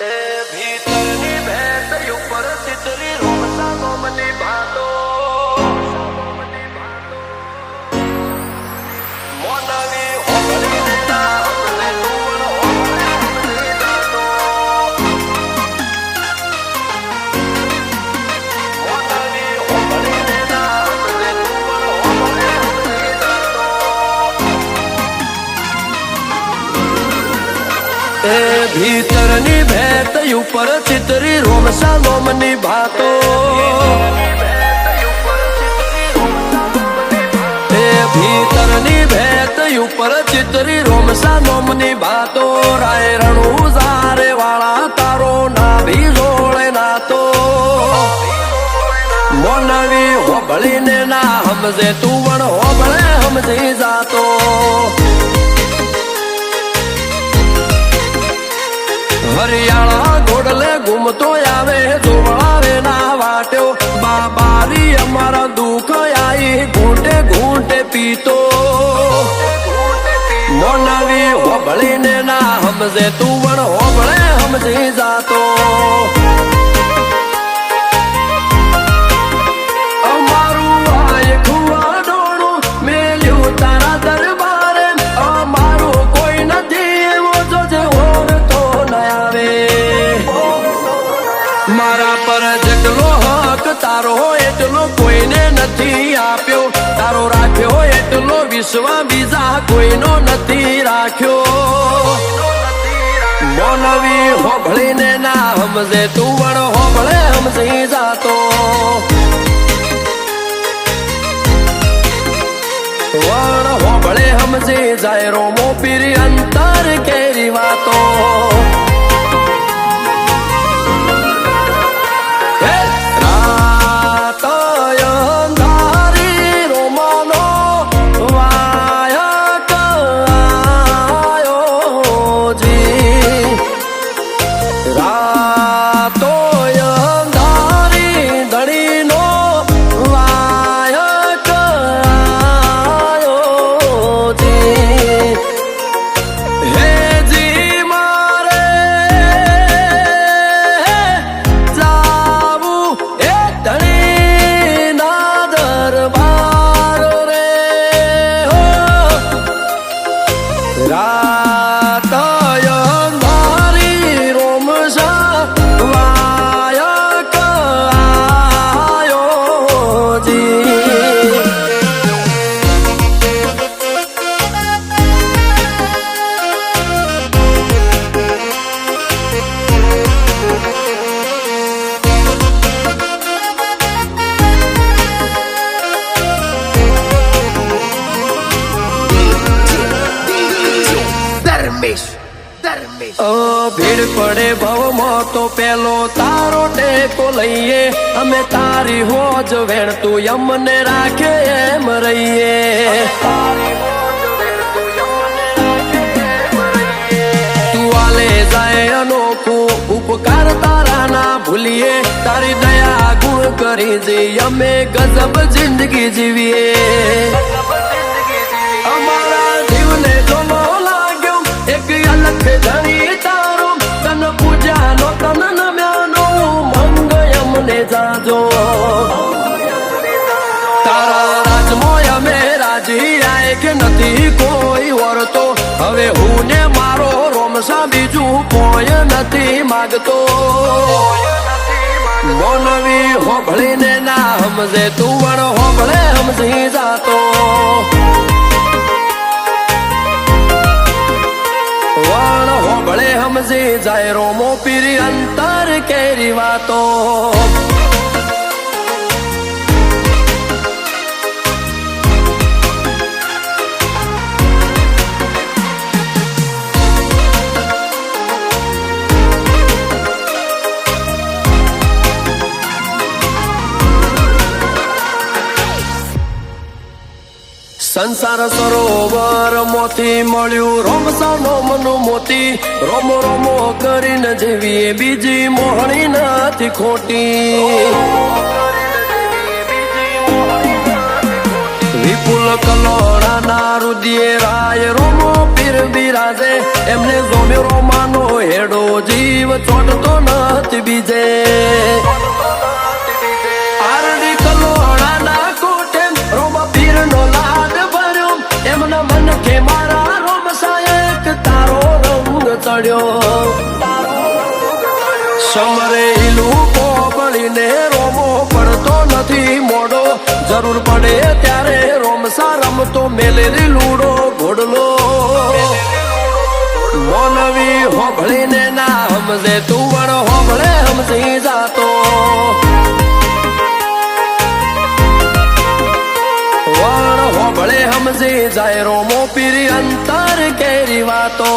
એ એ ભીતરની ભેત ઉપર ચિતરી રોમસા લોમની ભાતો એ ભીતરની ભેત ઉપર ચિતરી રોમસા લોમની ભાતો રાય રણુ ઝારે વાળા તારો નાભી જોડે નાતો. મોનવી હોબળીને ના હમજે તું વણ હોબળે હમજી જાતો. હરિયાળા ગોડલે ઘૂમતો આવે જોવાવે ના વાટ્યો. બાબારી અમારા દુઃખ આઈ, ઘૂંટે ઘૂંટે પીતો. મોનવી હોબળીને ના હમજે તું, પણ હોબળે હમજી જાતો. કોઈનો નથી રાખ્યો. મોનવી હોભળીને ના હમજે તું વણ હોભળે હમજી જાતો. વણ હોભળે હમજી જાય, રોમો પીરી અંતર mató. પડે ભવમાં તો પેલો તારો ટેકો લઈએ. અમે તારી હોજ વેણતું યમને રાખે એમ રહીએ. તું આલે જાય અનોખું ઉપકાર તારા ના ભૂલીએ. તારી દયા ગુણ કરી જઈ અમે ગજબ જિંદગી જીવીએ. કોઈ વરતો હવે હું ને મારો રોમસા બીજું કોઈ નથી માગતો. મોનવી હોભળીને ના હમજે તું વણ હોભળે હમજી જાતો. વણ હમજી જાય, રોમો પીરી અંતર કેરી વાતો. સંસાર સરોવર મોથી મળ્યું. રોમસાનો મનુ મોતી રોમો રોમો કરીને જેવી બીજી મોહણી નથી ખોટી. વિપુલ કલોડાના રુદિયે રાય રોમો પીર બિરાજે. એમને જોમ્યો રોમાનો હેડો. જીવ ચોટતો નથી બીજે. ચડ્યો સમરે ઈલું બળીને રોમો પડતો નથી મોડો. જરૂર પડે ત્યારે રોમસા રમતો મેલેરી લૂડો ઘોડલો મોનવી હોભળીને ના હમજે તું વણ હોભળે હમજી જાતો. વણ હોભળે હમસી જાય, રોમો પીરી અંતર કેરી વાતો.